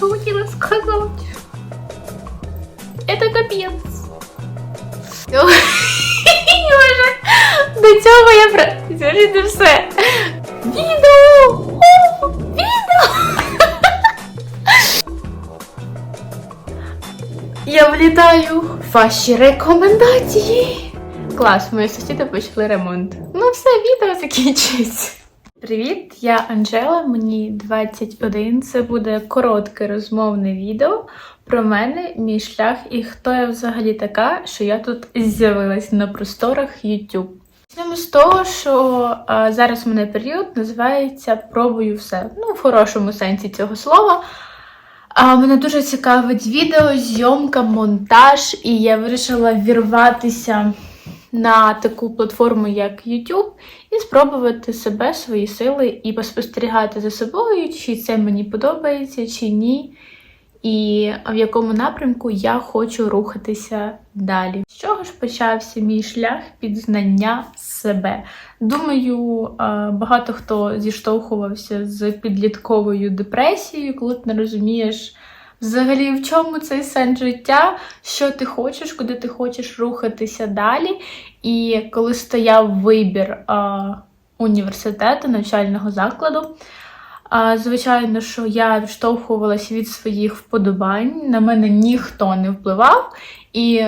що хотіла сказати. Это капець. Ой, Боже, До цього я про... Це не все. Відео! О, відео! Я влітаю в ваші рекомендації. Клас, мої сусіди почали ремонт. Ну все, відео закінчується. Привіт, я Анжела, мені 21. Це буде коротке розмовне відео про мене, мій шлях і хто я взагалі така, що я тут з'явилась на просторах YouTube. Почнемо з того, що а, зараз у мене період називається Пробую все. Ну, в хорошому сенсі цього слова. А, мене дуже цікавить відео, зйомка, монтаж, і я вирішила вірватися на таку платформу, як YouTube, і спробувати себе, свої сили, і поспостерігати за собою, чи це мені подобається, чи ні, і в якому напрямку я хочу рухатися далі. З чого ж почався мій шлях пізнання себе? Думаю, багато хто зіштовхувався з підлітковою депресією, коли ти не розумієш. Взагалі, в чому цей сенс життя, що ти хочеш, куди ти хочеш рухатися далі. І коли стояв вибір а, університету, навчального закладу, а, звичайно, що я відштовхувалася від своїх вподобань, на мене ніхто не впливав. І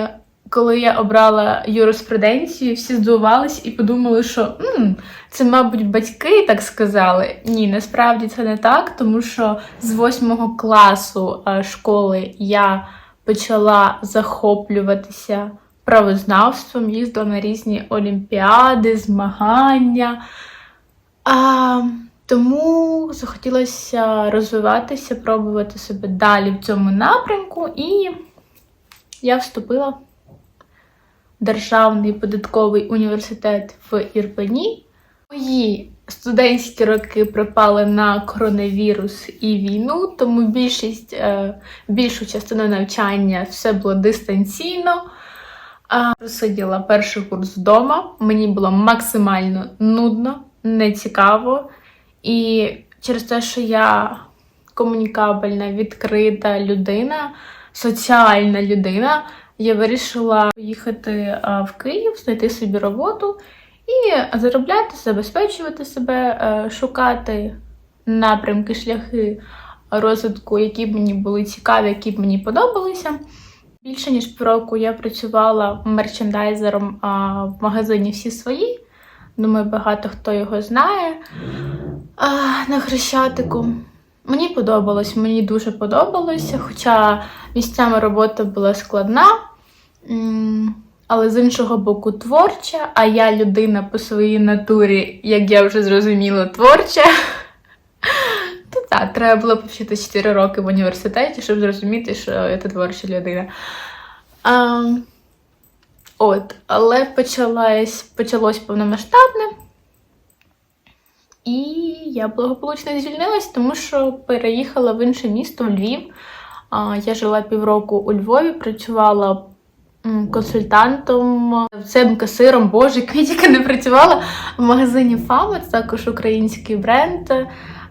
коли я обрала юриспруденцію, всі здивувались і подумали, що «М, це, мабуть, батьки так сказали. Ні, насправді це не так, тому що з восьмого класу е, школи я почала захоплюватися правознавством, їздила на різні олімпіади, змагання. А, тому захотілося розвиватися, пробувати себе далі в цьому напрямку, і я вступила Державний податковий університет в Ірпені. Мої студентські роки припали на коронавірус і війну, тому більшість, е, більшу частину навчання все було дистанційно. Просиділа перший курс вдома. Мені було максимально нудно, нецікаво. І через те, що я комунікабельна, відкрита людина, соціальна людина, я вирішила поїхати в Київ, знайти собі роботу і заробляти, забезпечувати себе, е, шукати напрямки, шляхи розвитку, які б мені були цікаві, які б мені подобалися. Більше ніж півроку я працювала мерчендайзером в магазині всі свої. Думаю, багато хто його знає на Хрещатику. Мені подобалось, мені дуже подобалося, хоча місцями робота була складна, але з іншого боку, творча, а я людина по своїй натурі, як я вже зрозуміла, творча. То так, треба було повчити 4 роки в університеті, щоб зрозуміти, що я творча людина. А, от, але почалось, почалось повномасштабне. І я благополучно звільнилась, тому що переїхала в інше місто, Львів. Я жила півроку у Львові, працювала консультантом, цим касиром, боже, тільки не працювала в магазині Фама, це також український бренд.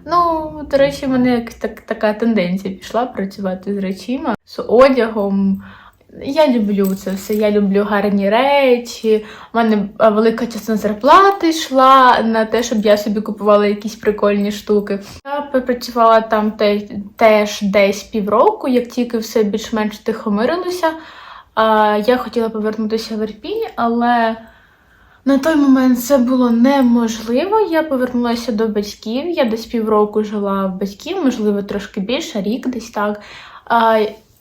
Ну, до речі, в мене як так, така тенденція пішла працювати з речима, з одягом. Я люблю це все. Я люблю гарні речі. У мене велика частина зарплати йшла на те, щоб я собі купувала якісь прикольні штуки. Я попрацювала там те, теж десь півроку, як тільки все більш-менш тихомирилося. Я хотіла повернутися в Ірпінь, але на той момент це було неможливо. Я повернулася до батьків. Я десь півроку жила в батьків, можливо, трошки більше, рік десь так.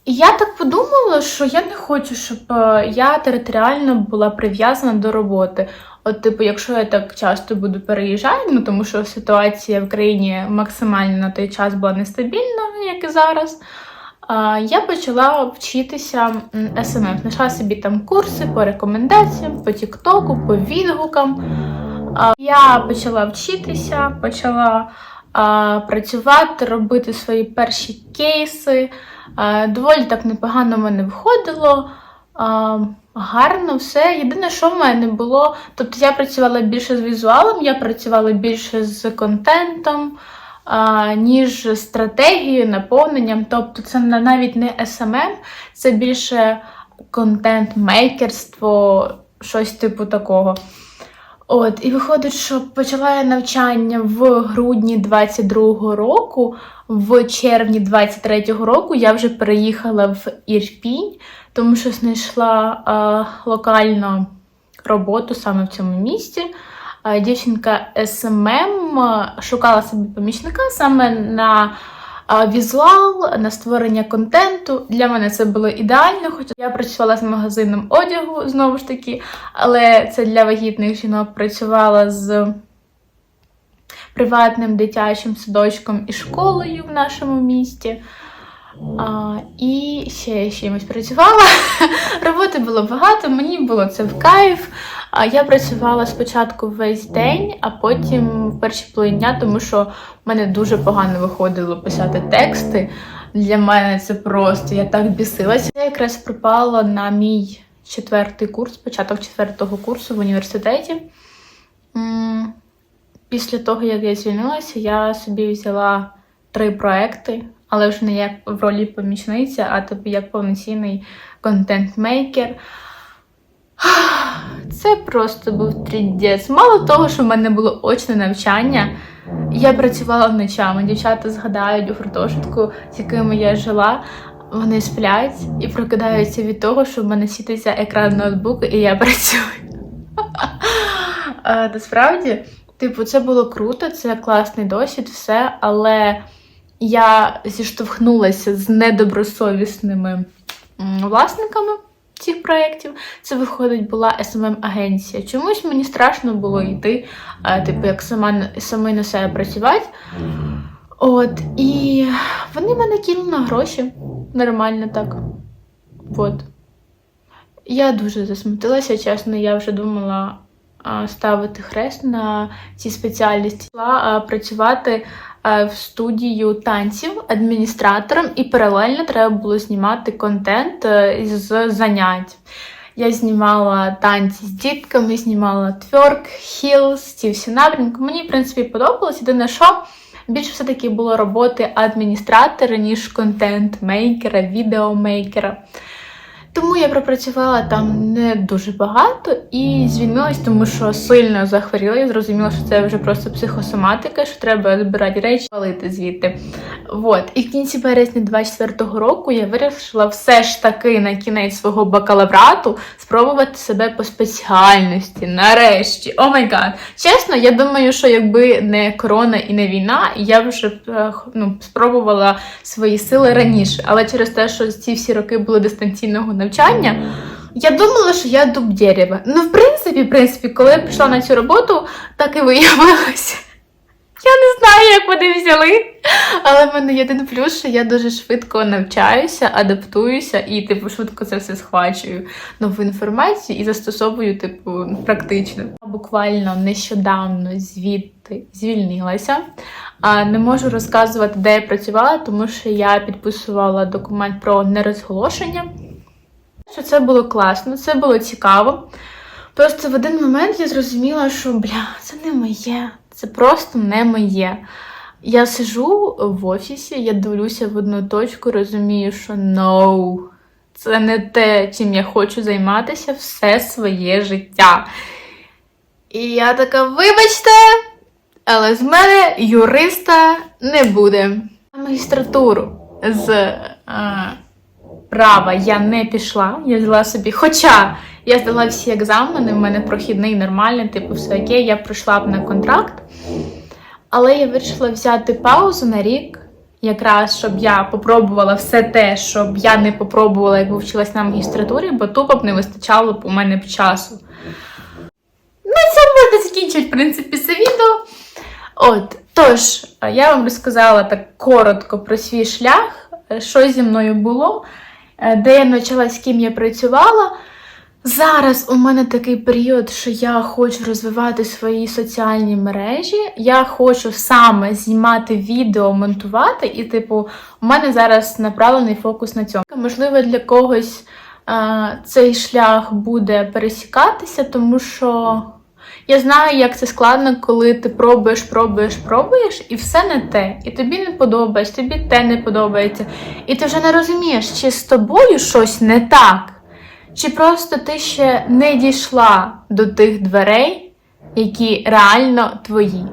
І я так подумала, що я не хочу, щоб е, я територіально була прив'язана до роботи. От, типу, якщо я так часто буду переїжджати, ну тому що ситуація в країні максимально на той час була нестабільна, як і зараз. Я почала вчитися СММ. Знайшла собі там курси по рекомендаціям, по Тіктоку, по відгукам. Я почала вчитися, почала працювати, робити свої перші кейси. А, Доволі так непогано в мене виходило. Гарно все. Єдине, що в мене було. Тобто я працювала більше з візуалом, я працювала більше з контентом. а, ніж стратегією, наповненням. Тобто це навіть не SMM, це більше контент-мейкерство, щось типу такого. От, і виходить, що почала я навчання в грудні 22-го року, в червні 23-го року я вже переїхала в Ірпінь, тому що знайшла е, локально роботу саме в цьому місті. Е, Дівчинка СММ шукала собі помічника саме на візуал, на створення контенту. Для мене це було ідеально, хоча я працювала з магазином одягу знову ж таки, але це для вагітних жінок працювала з приватним дитячим садочком і школою в нашому місті. А, і ще з чимось працювала. Роботи було багато, мені було це в кайф. А я працювала спочатку весь день, а потім в перші половині дня, тому що в мене дуже погано виходило писати тексти. Для мене це просто я так бісилася. Я якраз припала на мій четвертий курс, початок четвертого курсу в університеті. Після того, як я звільнилася, я собі взяла три проекти, але вже не як в ролі помічниця, а тобі як повноцінний контент-мейкер. Це просто був трідець. Мало того, що в мене було очне навчання, я працювала ночами. Дівчата згадають у гуртожитку, з якими я жила. Вони сплять і прокидаються від того, що в мене світиться екран ноутбуку, і я працюю. Е, Насправді, типу, це було круто, це класний досвід, все, але я зіштовхнулася з недобросовісними власниками цих проєктів. Це виходить була smm агенція Чомусь мені страшно було йти, типу, як сама самої на себе працювати. От, і вони мене кинули на гроші. Нормально так. От. Я дуже засмутилася, чесно, я вже думала ставити хрест на цій спеціальності. Працювати в студію танців адміністратором, і паралельно треба було знімати контент е, з занять. Я знімала танці з дітками, знімала тверк, хілс, ці всі напрямки. Мені, в принципі, подобалось. Єдине, що більше все-таки було роботи адміністратора, ніж контент-мейкера, відеомейкера. Тому я пропрацювала там не дуже багато і звільнилась, тому що сильно захворіла і зрозуміла, що це вже просто психосоматика, що треба збирати речі, валити звідти. Вот. І в кінці березня 24-го року я вирішила все ж таки на кінець свого бакалаврату спробувати себе по спеціальності. Нарешті. О май гад. Чесно, я думаю, що якби не корона і не війна, я б вже е, ну, спробувала свої сили раніше. Але через те, що ці всі роки були дистанційного навчання. Я думала, що я дуб дерева. Ну, в принципі, в принципі, коли я прийшла на цю роботу, так і виявилося. Я не знаю, як вони взяли. Але в мене є один плюс, що я дуже швидко навчаюся, адаптуюся і, типу, швидко це все схвачую нову інформацію і застосовую, типу, практично. Буквально нещодавно звідти звільнилася. А не можу розказувати, де я працювала, тому що я підписувала документ про нерозголошення. Що це було класно, це було цікаво. Просто в один момент я зрозуміла, що бля, це не моє, це просто не моє. Я сижу в офісі, я дивлюся в одну точку, розумію, що no, це не те, чим я хочу займатися все своє життя. І я така, вибачте, але з мене юриста не буде. Магістратуру з е, права я не пішла. Я взяла собі, хоча я здала всі екзамени, в мене прохідний нормальний, типу, все окей, я прийшла б на контракт. Але я вирішила взяти паузу на рік, якраз щоб я попробувала все те, щоб я не попробувала, як вчилась на магістратурі, бо тупо б не вистачало б у мене б часу. Ну, це можна закінчити, в принципі, це відео. От, тож, я вам розказала так коротко про свій шлях, що зі мною було, де я почала, з ким я працювала. Зараз у мене такий період, що я хочу розвивати свої соціальні мережі. Я хочу саме знімати відео, монтувати, і, типу, у мене зараз направлений фокус на цьому. Можливо, для когось е, цей шлях буде пересікатися, тому що Я знаю, як це складно, коли ти пробуєш, пробуєш, пробуєш, і все не те. І тобі не подобається, тобі те не подобається. І ти вже не розумієш, чи з тобою щось не так, чи просто ти ще не дійшла до тих дверей, які реально твої.